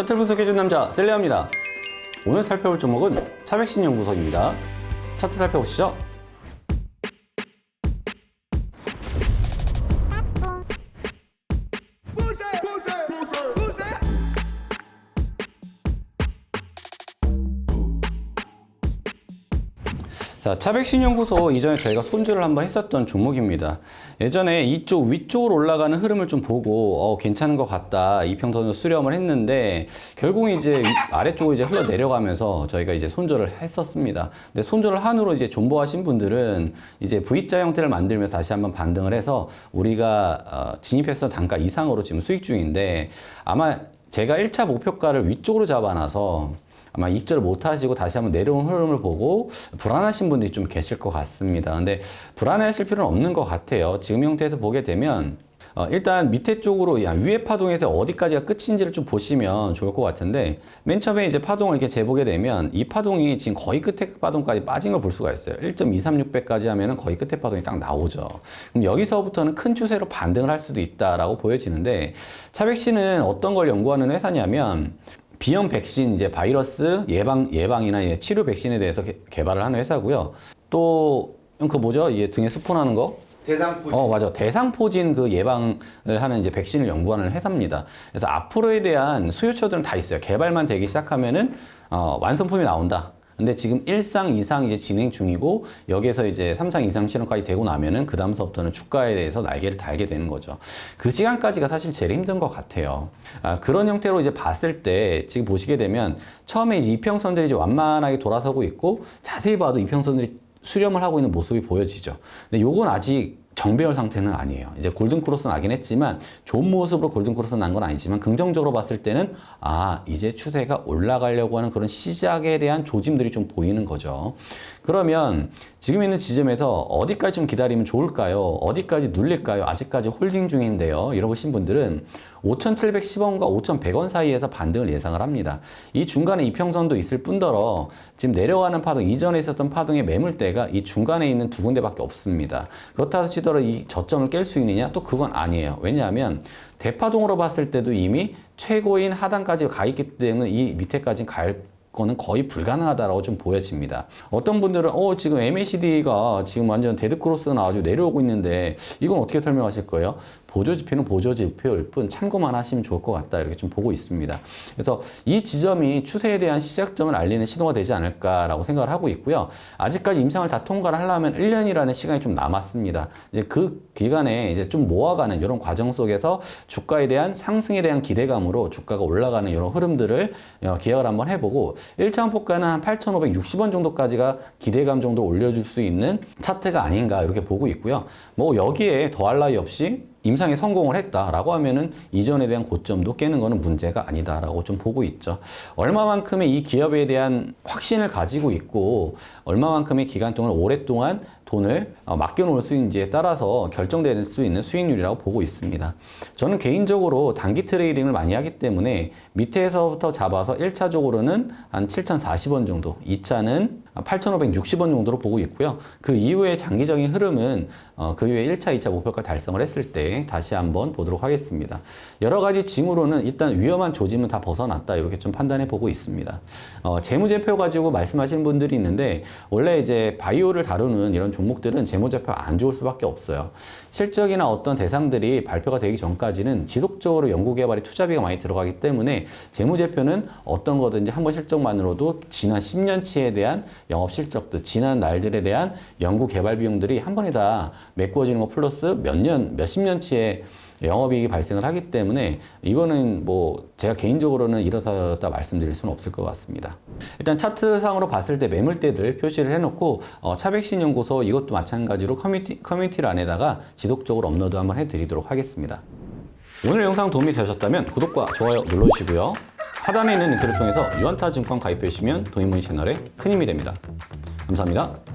차트 분석해준 남자 셀레아입니다. 오늘 살펴볼 종목은 차백신 연구소입니다. 차트 살펴보시죠. 자, 차백신연구소 이전에 저희가 손질을 한번 했었던 종목입니다. 예전에 이쪽 위쪽으로 올라가는 흐름을 좀 보고 어, 괜찮은 것 같다 이평선을 수렴을 했는데 결국 이제 위- 아래쪽으로 이제 흘러 내려가면서 저희가 이제 손절을 했었습니다. 근데 손절을 한으로 이제 존버하신 분들은 이제 V자 형태를 만들면서 다시 한번 반등을 해서 우리가 어, 진입했던 단가 이상으로 지금 수익 중인데 아마 제가 1차 목표가를 위쪽으로 잡아놔서 아마 입절을 못 하시고 다시 한번 내려온 흐름을 보고 불안하신 분들이 좀 계실 것 같습니다. 근데 불안해하실 필요는 없는 것 같아요. 지금 형태에서 보게 되면 어, 일단 밑에 쪽으로 야, 위에 파동에서 어디까지가 끝인지를 좀 보시면 좋을 것 같은데 맨 처음에 이제 파동을 이렇게 재보게 되면 이 파동이 지금 거의 끝에 파동까지 빠진 걸 볼 수가 있어요. 1.236배까지 하면은 거의 끝에 파동이 딱 나오죠. 그럼 여기서부터는 큰 추세로 반등을 할 수도 있다라고 보여지는데 차백씨는 어떤 걸 연구하는 회사냐면 비형 백신 이제 바이러스 예방 예방이나 이제 치료 백신에 대해서 개, 개발을 하는 회사고요. 또그 뭐죠? 이게 등에 수포나는 거? 대상포진 어 맞아 대상포진 그 예방을 하는 이제 백신을 연구하는 회사입니다. 그래서 앞으로에 대한 수요처들은 다 있어요. 개발만 되기 시작하면은 어, 완성품이 나온다. 근데 지금 1상, 2상 이제 진행 중이고 여기에서 이제 3상, 2상 실험까지 되고 나면은 그 다음서부터는 주가에 대해서 날개를 달게 되는 거죠. 그 시간까지가 사실 제일 힘든 것 같아요. 아, 그런 형태로 이제 봤을 때 지금 보시게 되면 처음에 이제 이평선들이 이제 완만하게 돌아서고 있고 자세히 봐도 이평선들이 수렴을 하고 있는 모습이 보여지죠. 근데 요건 아직 정배열 상태는 아니에요. 이제 골든 크로스 나긴 했지만 좋은 모습으로 골든 크로스 난 건 아니지만 긍정적으로 봤을 때는 아 이제 추세가 올라가려고 하는 그런 시작에 대한 조짐들이 좀 보이는 거죠. 그러면 지금 있는 지점에서 어디까지 좀 기다리면 좋을까요? 어디까지 눌릴까요? 아직까지 홀딩 중인데요. 이러신 분들은 5,710원과 5,100원 사이에서 반등을 예상을 합니다. 이 중간에 이평선도 있을 뿐더러 지금 내려가는 파동, 이전에 있었던 파동의 매물대가 이 중간에 있는 두 군데밖에 없습니다. 그렇다 치더라도 이 저점을 깰 수 있느냐? 또 그건 아니에요. 왜냐하면 대파동으로 봤을 때도 이미 최고인 하단까지 가 있기 때문에 이 밑에까지 갈 거는 거의 불가능하다라고 좀 보여집니다. 어떤 분들은 어 지금 MACD가 지금 완전 데드 크로스가 나와가지고 내려오고 있는데 이건 어떻게 설명하실 거예요? 보조 지표는 보조 지표일 뿐 참고만 하시면 좋을 것 같다 이렇게 좀 보고 있습니다. 그래서 이 지점이 추세에 대한 시작점을 알리는 신호가 되지 않을까라고 생각을 하고 있고요. 아직까지 임상을 다 통과를 하려면 1년이라는 시간이 좀 남았습니다. 이제 그 기간에 이제 좀 모아가는 이런 과정 속에서 주가에 대한 상승에 대한 기대감으로 주가가 올라가는 이런 흐름들을 어, 기약을 한번 해보고 1차 한포가는 한 8,560원 정도까지가 기대감 정도 올려줄 수 있는 차트가 아닌가 이렇게 보고 있고요. 뭐 여기에 더할 나위 없이 임상에 성공을 했다라고 하면은 이전에 대한 고점도 깨는 거는 문제가 아니다라고 좀 보고 있죠. 얼마만큼의 이 기업에 대한 확신을 가지고 있고 얼마만큼의 기간 동안 오랫동안 돈을 어, 맡겨놓을 수 있는지에 따라서 결정될 수 있는 수익률이라고 보고 있습니다. 저는 개인적으로 단기 트레이딩을 많이 하기 때문에 밑에서부터 잡아서 1차적으로는 한 7,040원 정도, 2차는 8,560원 정도로 보고 있고요. 그 이후에 장기적인 흐름은 어, 그 이후에 1차, 2차 목표가 달성을 했을 때 다시 한번 보도록 하겠습니다. 여러 가지 징후로는 일단 위험한 조짐은 다 벗어났다 이렇게 좀 판단해 보고 있습니다. 어, 재무제표 가지고 말씀하시는 분들이 있는데 원래 이제 바이오를 다루는 이런 종목들은 재무제표 안 좋을 수밖에 없어요. 실적이나 어떤 대상들이 발표가 되기 전까지는 지속적으로 연구개발에 투자비가 많이 들어가기 때문에 재무제표는 어떤 거든지 한번 실적만으로도 지난 10년치에 대한 영업 실적들, 지난 날들에 대한 연구 개발 비용들이 한 번에 다 메꿔지는 거 플러스 몇 년, 몇십 년치의 영업이익이 발생을 하기 때문에 이거는 뭐 제가 개인적으로는 이렇다 말씀드릴 수는 없을 것 같습니다. 일단 차트상으로 봤을 때 매물대들 표시를 해놓고 어, 차백신 연구소 이것도 마찬가지로 커뮤니티, 커뮤니티 란에다가 지속적으로 업로드 한번 해드리도록 하겠습니다. 오늘 영상 도움이 되셨다면 구독과 좋아요 눌러주시고요. 하단에 있는 링크를 통해서 유한타 증권 가입해 주시면 도인문의 채널에 큰 힘이 됩니다. 감사합니다.